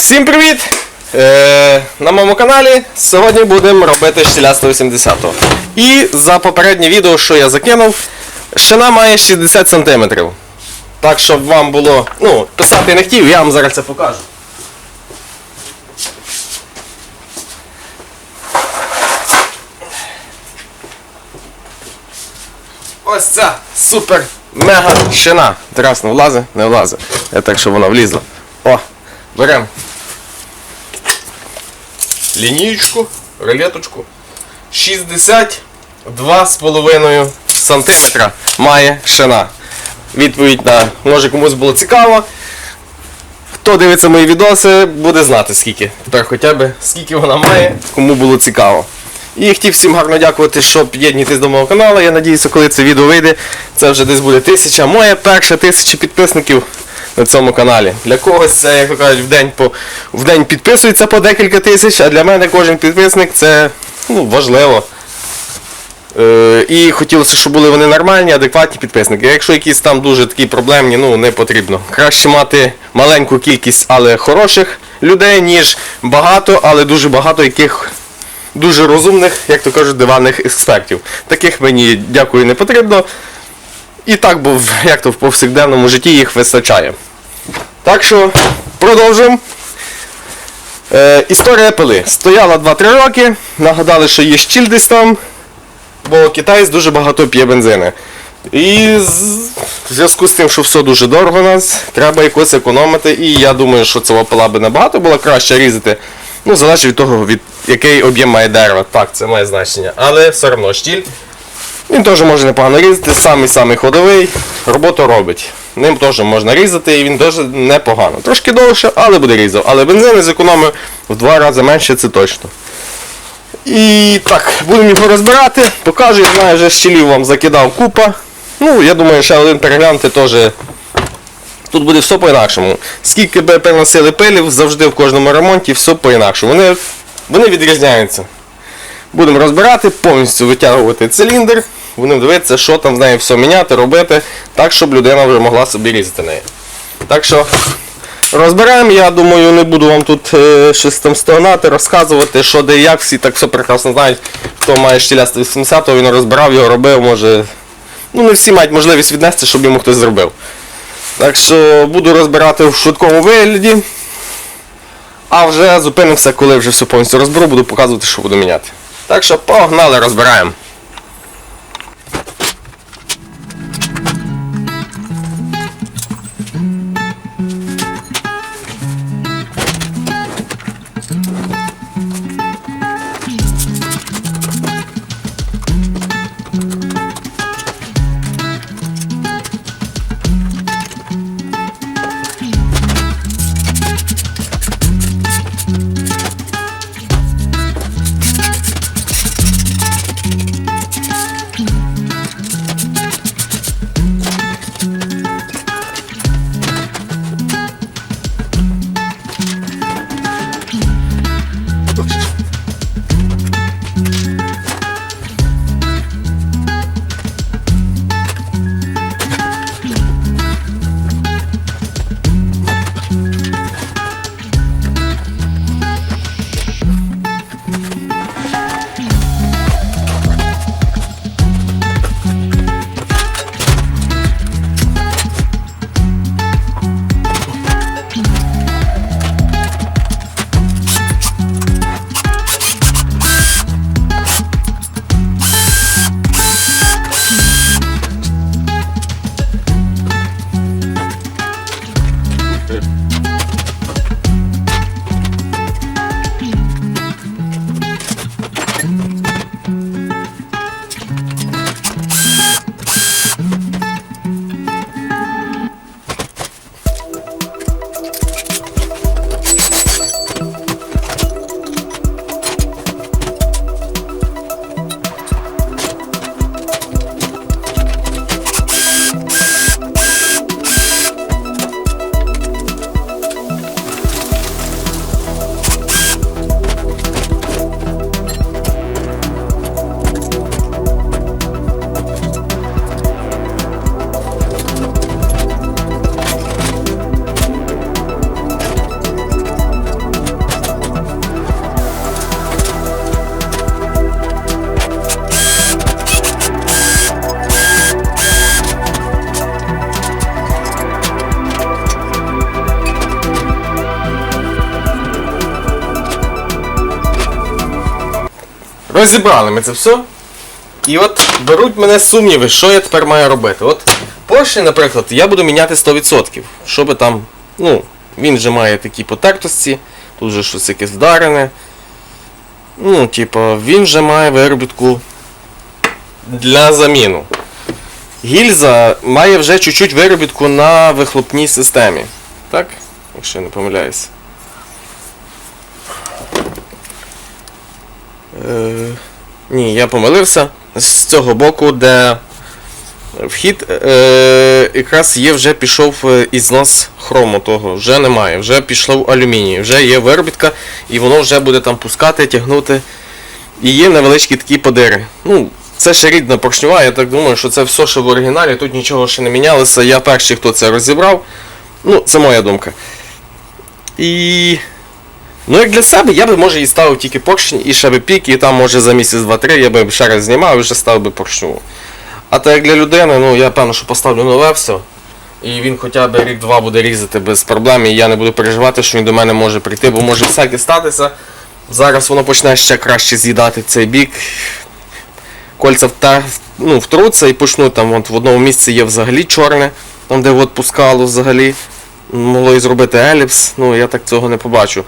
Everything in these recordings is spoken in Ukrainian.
Всім привіт! Е, на моєму каналі сьогодні будемо робити штиля 180. І за попереднє відео, що я закинув, шина має 60 см. Так, щоб вам було. Ну, писати не хотів, я вам зараз це покажу. Ось ця супер мега шина. Тарас не влазить, не влазить. Я так, щоб вона влізла. О, беремо лінієчку, рулеточку. 62,5 см має шина. Відповідь на може комусь було цікаво. Хто дивиться мої відоси, буде знати скільки. Тепер хоча б скільки вона має, кому було цікаво. І хотів всім гарно дякувати, що під'єднуєтесь до мого каналу. Я надіюся, коли це відео вийде, це вже десь буде тисяча. Моя перша тисяча підписників на цьому каналі. Для когось це, як то кажуть, в день, по, в день підписується по декілька тисяч, а для мене кожен підписник це ну, важливо. Е, і хотілося, щоб були вони нормальні, адекватні підписники. Якщо якісь там дуже такі проблемні, ну не потрібно. Краще мати маленьку кількість, але хороших людей, ніж багато, але дуже багато яких дуже розумних, як то кажуть, диванних експертів. Таких мені дякую не потрібно. І так, бо як то в повсякденному житті їх вистачає. Так що продовжуємо. Е, історія пили. Стояла 2-3 роки, нагадали, що є щіль десь там, бо китаєць дуже багато п'є бензини. І в зв'язку з тим, що все дуже дорого нас, треба якось економити. І я думаю, що цього пила би набагато було краще різати. Ну, залежить від того, від який об'єм має дерево. Так, це має значення. Але все одно щіль. Він теж може непогано різати, самий самий ходовий, роботу робить. Ним теж можна різати і він теж непогано. Трошки довше, але буде різав. Але бензин зекономив в два рази менше, це точно. І так, будемо його розбирати. Покажу, я знаю, вже щелів вам закидав купа. Ну, я думаю, ще один переглянути теж. Тут буде все по-інакшому. Скільки би переносили пилів, завжди в кожному ремонті все по-інакшому. Вони, вони відрізняються. Будемо розбирати, повністю витягувати циліндр, будемо дивитися, що там з нею все міняти, робити, так, щоб людина вже могла собі різати неї. Так що розбираємо, я думаю, не буду вам тут е, щось там стогнати, розказувати, що де і як, всі так все прекрасно знають, хто має штіля 180 він розбирав його, робив, може. Ну не всі мають можливість віднести, щоб йому хтось зробив. Так що буду розбирати в швидкому вигляді. А вже зупинимося, коли вже все повністю розберу, буду показувати, що буду міняти. Так що погнали, розбираємо. Розібрали ми це все. І от беруть мене сумніви, що я тепер маю робити. От поршень, наприклад, я буду міняти 100%. Щоб там, ну, він же має такі потертості, тут же щось якесь вдарене. Ну, типу, він же має виробітку для заміну. Гільза має вже чуть-чуть виробітку на вихлопній системі. Так? Якщо я не помиляюся. Е, ні, я помилився. З цього боку, де вхід, е, якраз є вже пішов е, ізнос хрому того. Вже немає, вже пішов алюміній, вже є виробітка, і воно вже буде там пускати, тягнути. І є невеличкі такі подири. Ну, це ще рідна поршнева, я так думаю, що це все, що в оригіналі, тут нічого ще не мінялося. Я перший, хто це розібрав. Ну, це моя думка. І. Ну, як для себе, я би може і ставив тільки поршень, і ще би пік, і там може за місяць два-три я би ще раз знімав і вже ставив би поршню. А так як для людини, ну я певно, що поставлю нове все. І він хоча б рік-два буде різати без проблем, і я не буду переживати, що він до мене може прийти, бо може всяке статися. Зараз воно почне ще краще з'їдати цей бік. Кольця вта, ну, втруться і почнуть там от, в одному місці є взагалі чорне, там де от пускало взагалі. Могло і зробити еліпс, ну я так цього не побачу.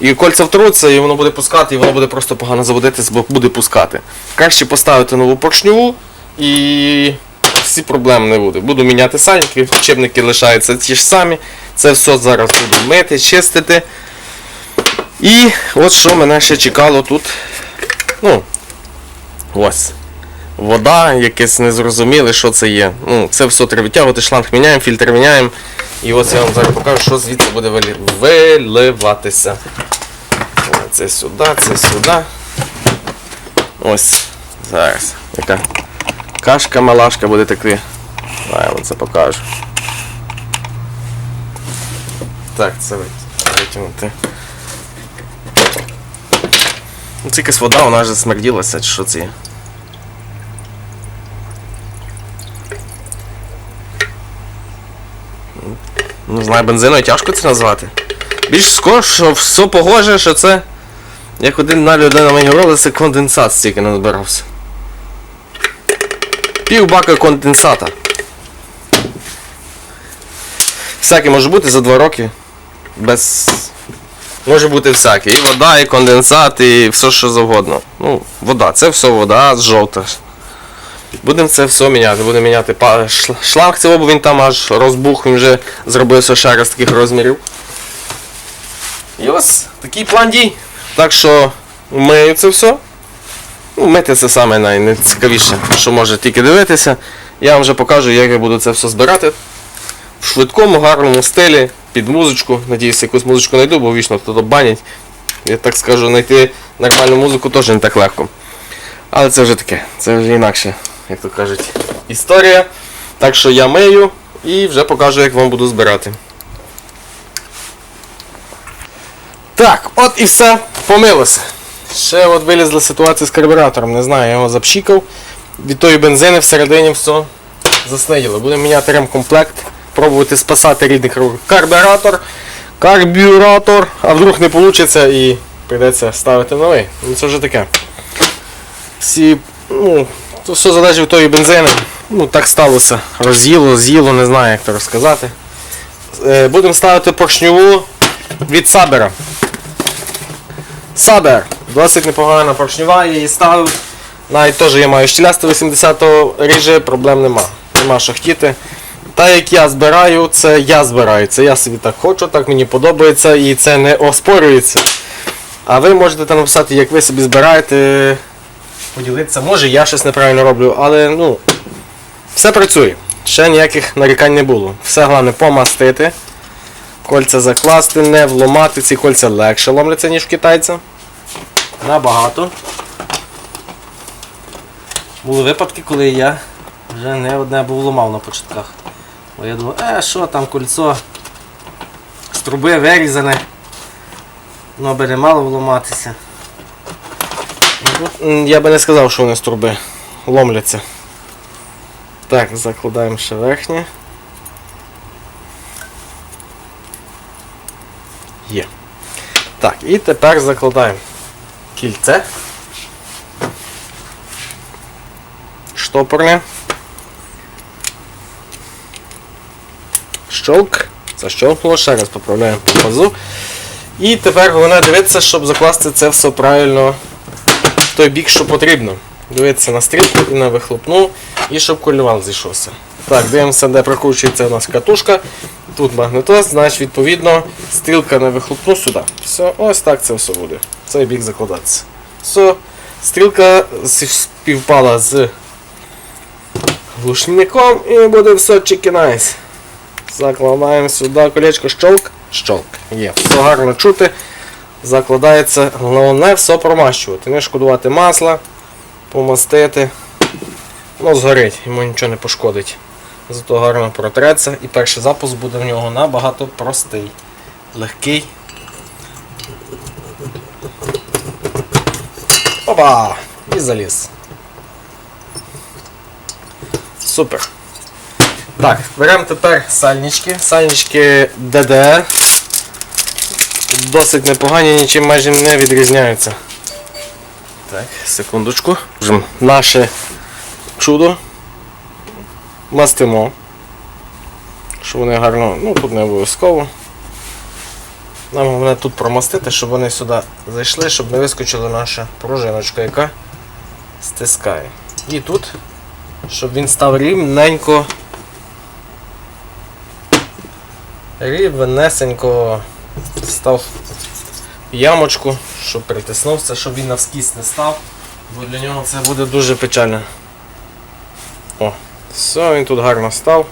І кольця втруться, і воно буде пускати, і воно буде просто погано заводитись, бо буде пускати. Краще поставити нову поршню і всі проблем не буде. Буду міняти сальники, підчепники лишаються ті ж самі. Це все зараз буду мити, чистити. І от що мене ще чекало тут. Ну, ось. Вода, якесь незрозуміле, що це є. Ну, це все треба витягувати, шланг міняємо, фільтр міняємо. І ось я вам зараз покажу, що звідси буде виливатися. Це сюди, це сюди. Ось. Зараз. Яка кашка малашка буде. Давай я вам це покажу. Так, це витягнути. Ну, це якась вода, вона вже смерділася, що це є? Не знаю, бензиною тяжко це назвати. Більш скоро, що все погоже, що це. Як один на людина мені говорила, це конденсат стільки не набирався. Пів бака конденсата. Всяке може бути за два роки. Без. Може бути всяке. І вода, і конденсат, і все що завгодно. Ну, вода, це все вода жовта. Будемо це все міняти. Будемо міняти шланг цього, бо він там аж розбух, він вже зробився ще раз таких розмірів. І ось такий план дій. Так що мию це все. Ну, мити це саме найцікавіше, що може тільки дивитися. Я вам вже покажу, як я буду це все збирати. В швидкому, гарному стилі, під музичку. Надіюсь, якусь музичку знайду, бо вічно хто банять. Я так скажу, знайти нормальну музику теж не так легко. Але це вже таке, це вже інакше, як то кажуть, історія. Так що я мию і вже покажу, як вам буду збирати. Так, от і все, помилося. Ще от вилізла ситуація з карбюратором, не знаю, я його запшікав. Від тої бензини всередині все засниділо. Будемо міняти ремкомплект, пробувати спасати рідний кар- карбюратор. Карбюратор, а вдруг не вийде і прийдеться ставити новий. Ну це вже таке. Всі, ну, то все залежить від тої бензини. Ну, так сталося. Роз'їло, з'їло, не знаю, як то розказати. Е, будемо ставити поршньову від Сабера. Сабер. Досить непогана поршньова, я її ставив. Навіть теж я маю щелясти 80-го ріже, проблем нема. Нема що хотіти. Та як я збираю, це я збираю. Це я собі так хочу, так мені подобається і це не оспорюється. А ви можете там написати, як ви собі збираєте, поділитися. Може я щось неправильно роблю, але ну, все працює. Ще ніяких нарікань не було. Все головне помастити. Кольця закласти, не вломати. Ці кольця легше ломляться, ніж в китайця. Набагато. Були випадки, коли я вже не одне був ломав на початках. Бо я думав, е, що там кольцо з труби вирізане. Ну, аби не мало вломатися. Я би не сказав, що вони з труби ломляться. Так, закладаємо ще верхнє. Є. Так, і тепер закладаємо кільце. штопорне. Щолк. Защолкнуло, ще раз поправляємо по пазу. І тепер головне дивитися, щоб закласти це все правильно той бік, що потрібно. Дивитися на стрілку і на вихлопну, і щоб колювал зійшовся. Так, дивимося, де прокручується у нас катушка. Тут магнитоз, значить, відповідно, стрілка на вихлопну сюди. Все, ось так це все буде. Цей бік закладатися. Все, стрілка співпала з глушником і буде все чики найс. Закладаємо сюди колечко щолк. Щолк. Є. Все гарно чути. Закладається, головне все промащувати. Не шкодувати масла, помастити. Воно згорить, йому нічого не пошкодить. Зато гарно протреться і перший запуск буде в нього набагато простий. Легкий. Опа! І заліз. Супер. Так, беремо тепер сальнички. Сальнички ДД. Досить непогані, нічим майже не відрізняються. Так, секундочку. Наше чудо. Мастимо. Щоб вони гарно, ну тут не обов'язково. Нам головне тут промастити, щоб вони сюди зайшли, щоб не вискочила наша пружиночка, яка стискає. І тут, щоб він став рівненько рівнесенько став ямочку, щоб притиснувся, щоб він навскіз не став, бо для нього це буде дуже печально. О, все, він тут гарно став.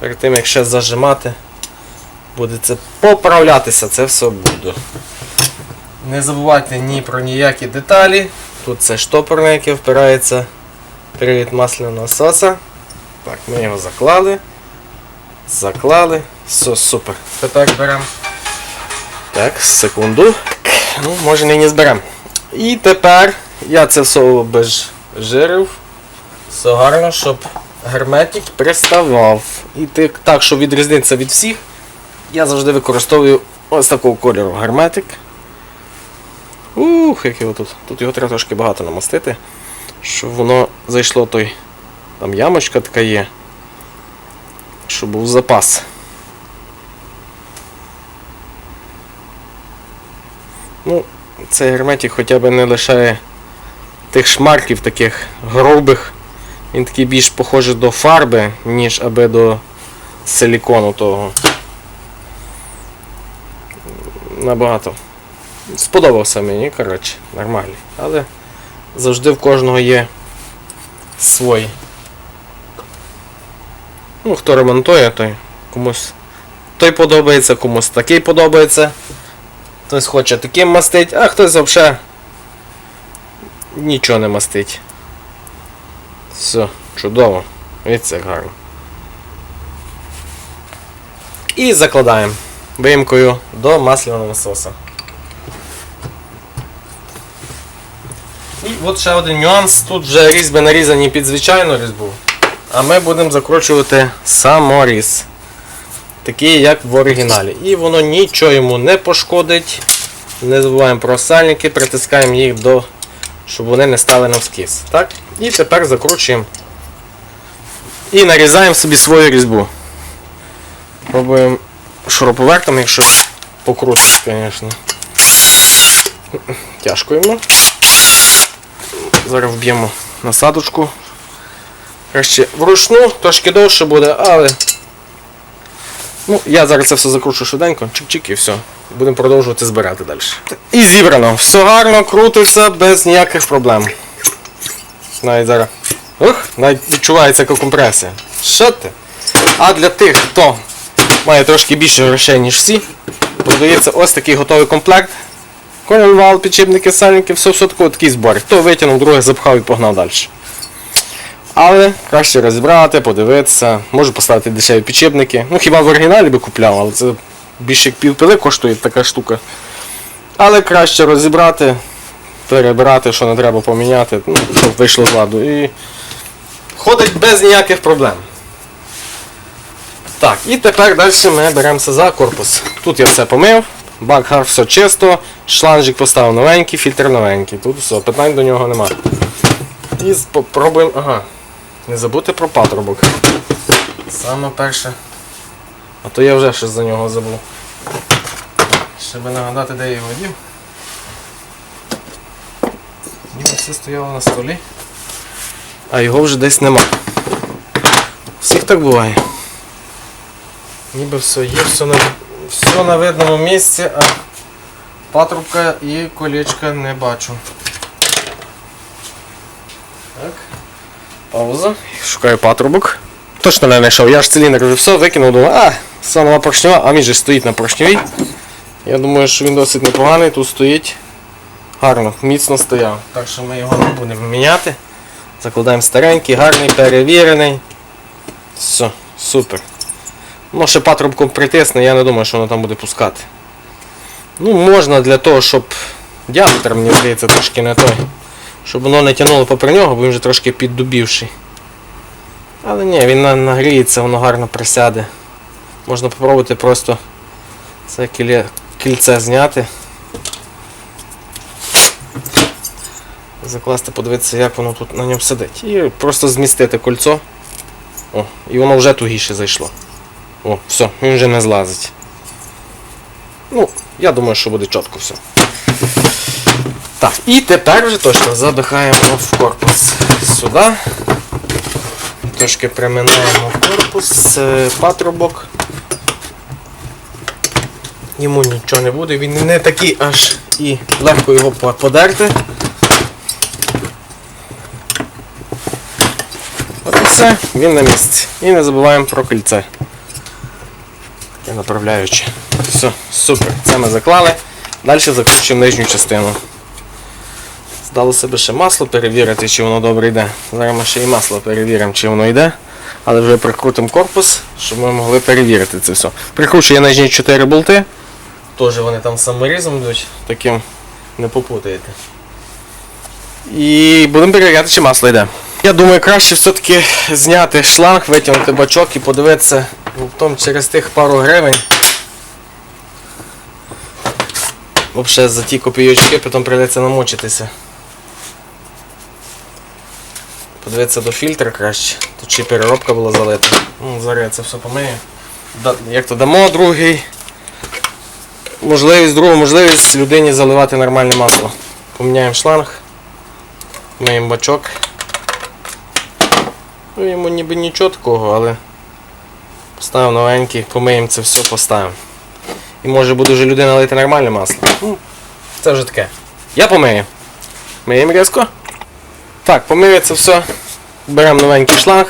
Перед тим як ще зажимати, буде це поправлятися, це все буде. Не забувайте ні про ніякі деталі. Тут це штопорне, яке впирається привід масляного насоса. Так, ми його заклали. Заклали. Все, супер. Тепер беремо. Так, секунду. Ну, може нині зберемо. І тепер я це все обезжирив. Все гарно, щоб герметик приставав. І так, щоб відрізнитися від всіх, я завжди використовую ось такого кольору герметик. Ух, як його тут. Тут його треба трошки багато намастити, щоб воно зайшло той. Там ямочка така є щоб був запас. Ну, цей герметик хоча б не лишає тих шмарків таких грубих. Він такий більш похожий до фарби, ніж аби до силікону того. Набагато. Сподобався мені, коротше, нормальний. Але завжди в кожного є свої. Ну, хто ремонтує, той комусь той подобається, комусь такий подобається. Хтось хоче таким мастить, а хтось взагалі нічого не мастить. Все, чудово. Видите, гарно. І закладаємо виїмкою до масляного насоса. І от ще один нюанс. Тут вже різьби нарізані під звичайну різьбу. А ми будемо закручувати саморіз. Такий, як в оригіналі. І воно нічого йому не пошкодить. Не забуваємо про сальники, притискаємо їх до, щоб вони не стали навскіз. Так? І тепер закручуємо. І нарізаємо собі свою різьбу. Пробуємо шуруповертом, якщо покрутить, звісно. Тяжко йому. Зараз вб'ємо насадочку. Краще вручну, трошки довше буде, але. Ну, я зараз це все закручу швиденько, чик-чик і все. Будемо продовжувати збирати далі. І зібрано. Все гарно, крутиться без ніяких проблем. Навіть зараз. Ух, навіть відчувається як компресія. Що ти? А для тих, хто має трошки більше грошей, ніж всі, продається ось такий готовий комплект. Коленвал, підшипники, сальники, все, все такий збор. Хто витягнув, другий запхав і погнав далі. Але краще розібрати, подивитися, можу поставити дешеві підшипники. Ну хіба в оригіналі би купляв, але це більше як півпили коштує така штука. Але краще розібрати, перебирати, що не треба поміняти, ну, вийшло з ладу. І ходить без ніяких проблем. Так, і тепер далі ми беремося за корпус. Тут я все помив, бак все чисто, шланжик поставив новенький, фільтр новенький. Тут все, питань до нього немає. І спробуємо. Ага. Не забути про патрубок. Саме перше. А то я вже щось за нього забув. Щоб нагадати, де я його дів. Ніби все стояло на столі. А його вже десь нема. Всіх так буває. Ніби все є, все на, все на видному місці, а патрубка і колечка не бачу. Так. Пауза. Шукаю патрубок. Точно не знайшов. Я ж циліндр вже все викинув, думаю, а, все нова поршнева, а він же стоїть на поршневій. Я думаю, що він досить непоганий, тут стоїть. Гарно, міцно стояв. Так що ми його не будемо міняти. Закладаємо старенький, гарний, перевірений. Все, супер. Ну, ще патрубком притисне, я не думаю, що воно там буде пускати. Ну, можна для того, щоб діаметр, мені здається, трошки не той. Щоб воно не тягнуло попри нього, бо він вже трошки піддубівший. Але ні, він нагріється, воно гарно присяде. Можна спробувати просто це кільце зняти. Закласти, подивитися, як воно тут на ньому сидить. І просто змістити кольцо. О, і воно вже тугіше зайшло. О, все, він вже не злазить. Ну, я думаю, що буде чітко все. Так, і тепер вже точно запихаємо в корпус сюди. Трошки приминаємо корпус, е, патрубок. Йому нічого не буде, він не такий аж і легко його по- подерти. От і все, він на місці. І не забуваємо про кільце. Таке направляюче. Все, супер. Це ми заклали. Далі закручуємо нижню частину. Здалося би ще масло перевірити, чи воно добре йде. Зараз ми ще і масло перевіримо, чи воно йде. Але вже прикрутимо корпус, щоб ми могли перевірити це все. Прикручую я нижні 4 болти. Теж вони там саморізом йдуть, таким не попутаєте. І будемо перевіряти, чи масло йде. Я думаю, краще все-таки зняти шланг, витягнути бачок і подивитися ну, через тих пару гривень. Взагалі за ті копійочки потім прийдеться намочитися. Подивитися до фільтра краще. Тут ще переробка була залита. Ну, зараз я це все помию. Як то дамо другий. Можливість, другу можливість людині заливати нормальне масло. Поміняємо шланг. Миємо бачок. Ну, йому ніби нічого такого, але поставимо новенький, помиємо це все, поставимо. І може буде вже людина лити нормальне масло. Ну, це вже таке. Я помию. Миємо різко. Так, помию це все. Беремо новенький шланг.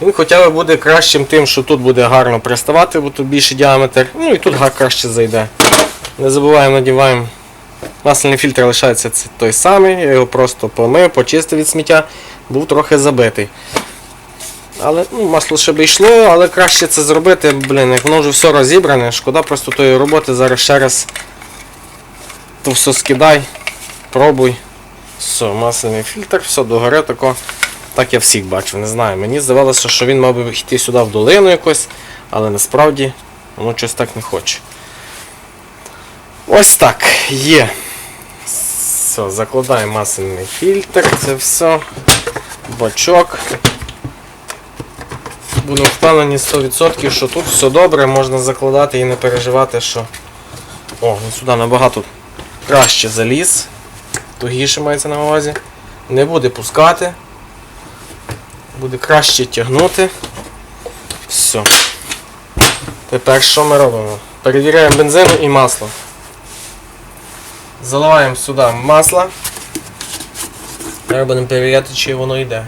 Він хоча б буде кращим тим, що тут буде гарно приставати, бо тут більший діаметр. Ну і тут га- краще зайде. Не забуваємо, надіваємо. Масляний фільтр лишається той самий, я його просто помив, почистив від сміття, був трохи забитий. Але ну, масло ще б йшло, але краще це зробити, блін, як воно вже все розібране, шкода просто тої роботи, зараз ще раз то все скидай, пробуй. Все, масляний фільтр, все догори тако. Так я всіх бачу, не знаю. Мені здавалося, що він мав би йти сюди в долину якось, але насправді воно щось так не хоче. Ось так, є. Все, закладаємо масляний фільтр, це все. Бачок. Будемо впевнені 100%, що тут все добре, можна закладати і не переживати, що. О, він сюди набагато краще заліз. Тугіше мається на увазі. Не буде пускати. Буде краще тягнути. Все. Тепер що ми робимо? Перевіряємо бензин і масло. Заливаємо сюди масло. Зараз будемо перевіряти, чи воно йде.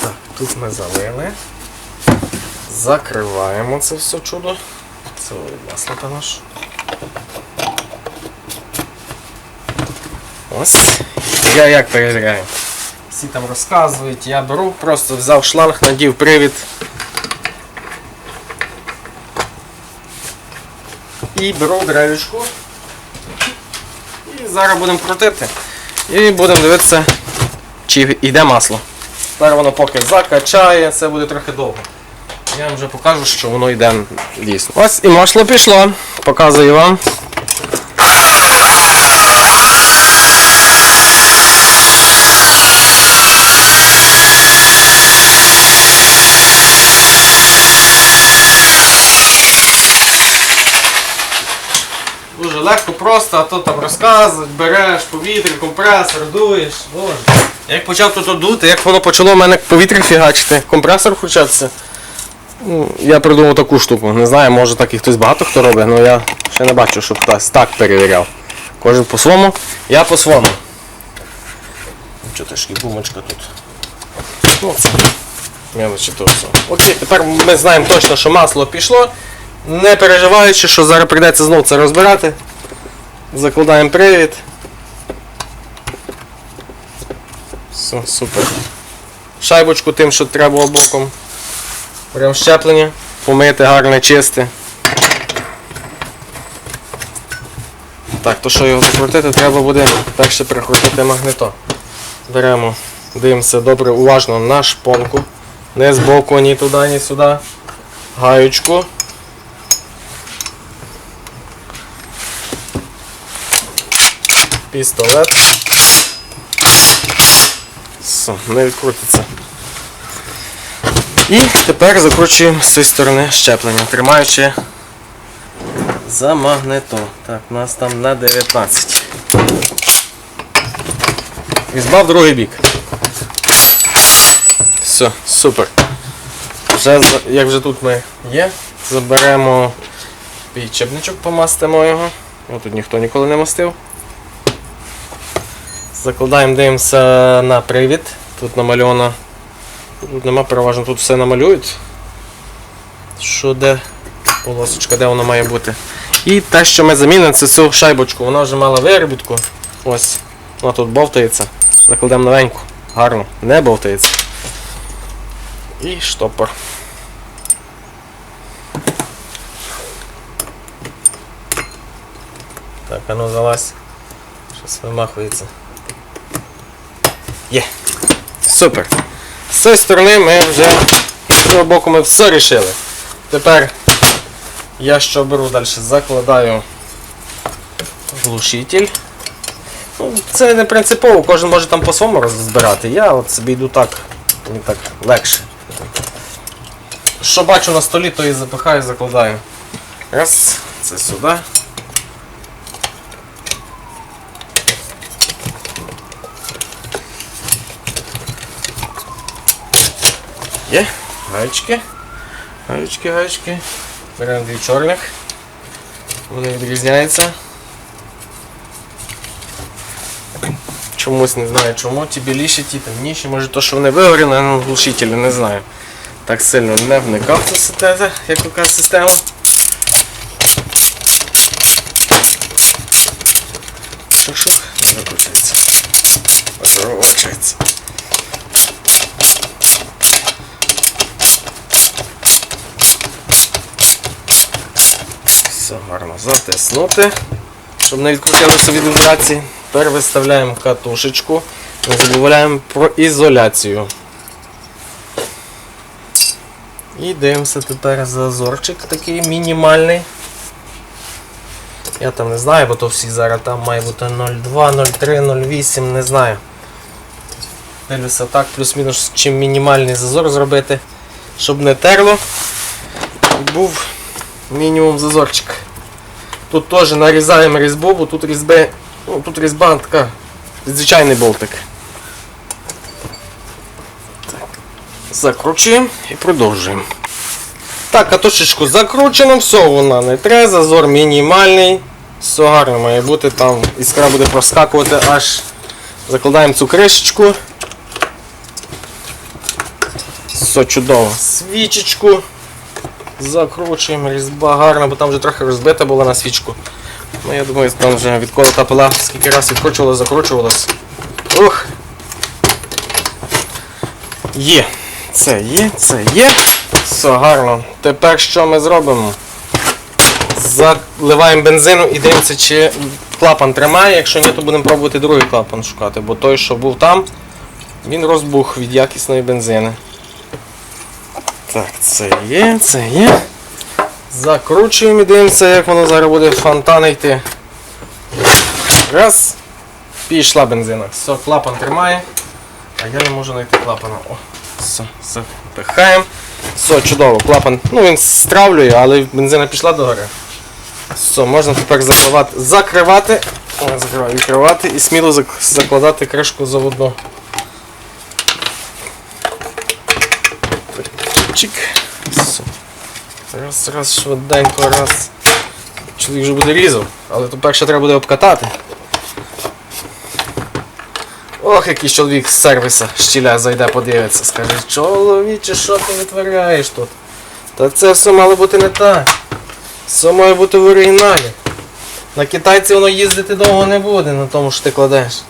Так, тут ми залили. Закриваємо це все чудо. Це масло та наш. Ось. Я як перевіряю. Всі там розказують, я беру, просто взяв шланг, надів привід. І беру дрелючку. І зараз будемо крутити. І будемо дивитися, чи йде масло. Зараз воно поки закачає, це буде трохи довго. Я вам вже покажу, що воно йде дійсно. Ось і масло пішло. Показую вам. Легко, просто, а то там розказують, береш повітря, компресор, дуєш. Боже. Як почав тут дути, як воно почало в мене повітря фігачити, компресор включатися. Ну, Я придумав таку штуку. Не знаю, може так і хтось багато хто робить, але я ще не бачу, щоб хтось так перевіряв. Кожен по-своєму, я по-своєму. Що трішки гумочка тут. Ну, це мелочі то все. Окей, тепер ми знаємо точно, що масло пішло. Не переживаючи, що зараз прийдеться знову це розбирати. Закладаємо привід. Все, супер. Шайбочку тим, що треба було боком. Беремо щеплення, помити гарне, чисте. Так, то що його закрутити, треба буде перше прикрутити магнито. Беремо, дивимося добре, уважно на шпонку. Не з боку, ні туди, ні сюди. Гаючку. Пістолет. Все, не відкрутиться. І тепер закручуємо з цієї сторони щеплення, тримаючи за магнето. Так, у нас там на 19. Різьба в другий бік. Все, супер. Вже, як вже тут ми є, заберемо підчепничок, помастимо його. О, тут ніхто ніколи не мастив. Закладаємо, дивимося на привід. Тут намальовано. Тут нема переважно, тут все намалюють. Що де полосочка, де вона має бути. І те, що ми замінимо, це цю шайбочку. Вона вже мала виробітку. Ось. Вона тут бовтається. Закладемо новеньку. Гарно. Не бовтається. І штопор. Так, а ну залазь. Щось вимахується. Є. Супер. З цієї сторони ми вже з цього боку ми все рішили. Тепер я що беру далі? Закладаю глушитель. Ну, це не принципово, кожен може там по-своєму розбирати. Я от собі йду так, мені так легше. Що бачу на столі, то і запихаю, закладаю. Раз, це сюди. Є, гаечки. Гаечки, гаечки. Беремо дві чорних. Вони відрізняються. Чомусь не знаю чому. Ті біліші, ті темніші. Може то, що вони вигоріли, але глушителі, не знаю. Так сильно не вникав в цю як яка система. Шух-шух, закручується. Закручується. Все гарно затиснути, щоб не відкрутилося від вібрації. Тепер виставляємо катушечку. Не забуваємо про ізоляцію. І дивимося тепер зазорчик такий мінімальний. Я там не знаю, бо то всі зараз там має бути 0,2, 0,3, 0,8, не знаю. Дивлюся так, плюс-мінус чим мінімальний зазор зробити, щоб не терло. Був мінімум зазорчик. Тут теж нарізаємо різьбу, бо тут різьби, ну, тут різьба така, звичайний болтик. Так. Закручуємо і продовжуємо. Так, катушечку закручено, все, вона не треба, зазор мінімальний. Все гарно має бути, там іскра буде проскакувати аж. Закладаємо цю кришечку. Все чудово. Свічечку. Закручуємо, різьба гарна, бо там вже трохи розбита була на свічку. Ну я думаю, там вже відколи та пила, скільки раз відкручувалась, закручувалась. Ух! Є. Це є, це є. Все гарно. Тепер що ми зробимо? Заливаємо бензину і дивимося, чи клапан тримає. Якщо ні, то будемо пробувати другий клапан шукати, бо той, що був там, він розбух від якісної бензини. Так, це є, це є. Закручуємо і дивимося, як воно зараз буде фонтан йти. Раз. Пішла бензина. Все, клапан тримає. А я не можу знайти клапана. О, все, запихаємо. Все, чудово, клапан. Ну він стравлює, але бензина пішла догори. Все, можна тепер закривати, закривати, О, закриваю, відкривати і сміло закладати кришку заводну. Чик. Раз, раз, швиденько, раз. Чоловік вже буде різав, але то перше треба буде обкатати. Ох, який чоловік з сервіса щіля зайде, подивиться, скаже, чоловіче, що ти витворяєш тут? Та це все мало бути не так. Все має бути в оригіналі. На китайці воно їздити довго не буде на тому, що ти кладеш.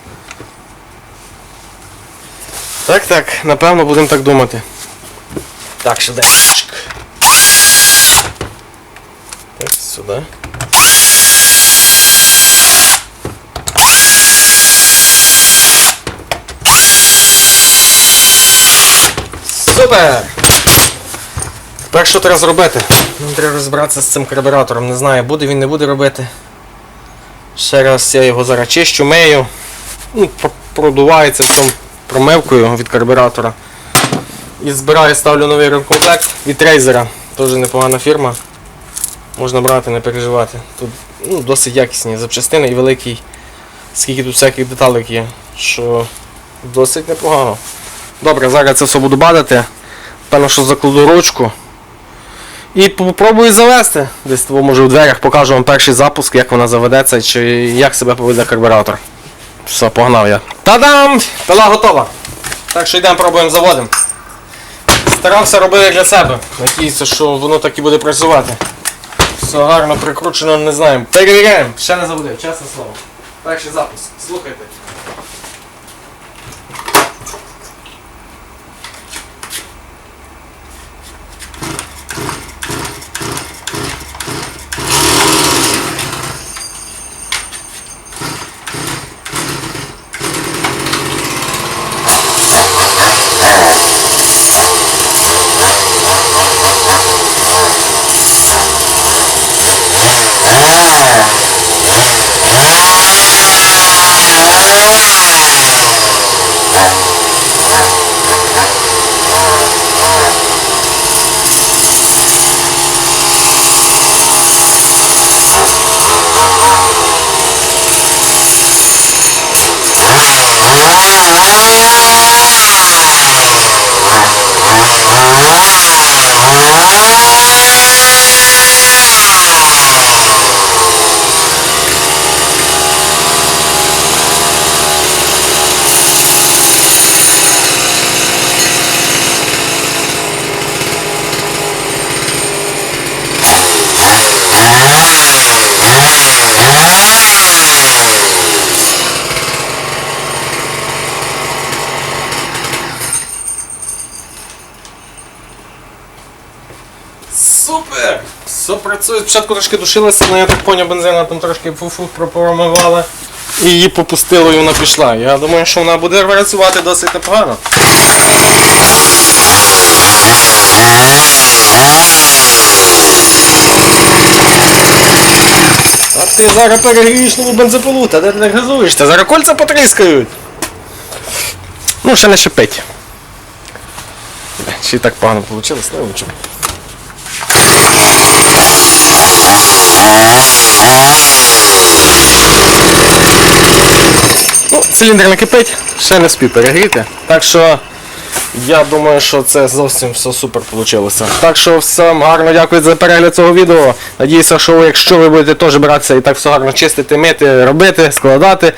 Так, так, напевно будемо так думати. Так. Чик. Так, сюди. Супер! Тепер що треба зробити? Треба розібратися з цим карбюратором. Не знаю, буде він, не буде робити. Ще раз я його зараз чищу, мию. Ну, пр- продувається цим промивкою від карбюратора. І збираю, ставлю новий ремкомплект від Razer. Теж непогана фірма. Можна брати, не переживати. Тут ну, досить якісні запчастини і великий. Скільки тут всяких деталей є, що досить непогано. Добре, зараз це все буду бадати. Певно, що закладу ручку. І попробую завести. Десь того, може в дверях покажу вам перший запуск, як вона заведеться, чи як себе поведе карбюратор. Все, погнав я. Та-дам! Пила готова. Так що йдемо, пробуємо заводимо. Старався робити для себе. Надіюся, що воно так і буде працювати. Все гарно прикручено, не знаємо. Перевіряємо. Ще не забуде, чесне слово. Перший запуск. Слухайте. Спочатку трошки душилася, але я так поняв, бензина там трошки фу-фу пропромивала. І її попустило і вона пішла. Я думаю, що вона буде працювати досить непогано. А ти зараз перегрієш нову бензопилу, та де ти так газуєшся? Зараз кольця потріскають. Ну, ще не шипить. Ще так погано вийшло, не нічого. Ну, циліндр не кипить, ще не спів перегріти. Так що я думаю, що це зовсім все супер вийшло. Так що всім гарно дякую за перегляд цього відео. Надіюся, що ви, якщо ви будете теж братися і так все гарно чистити, мити, робити, складати,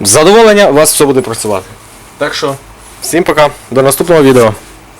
з задоволення у вас все буде працювати. Так що, всім пока, до наступного відео.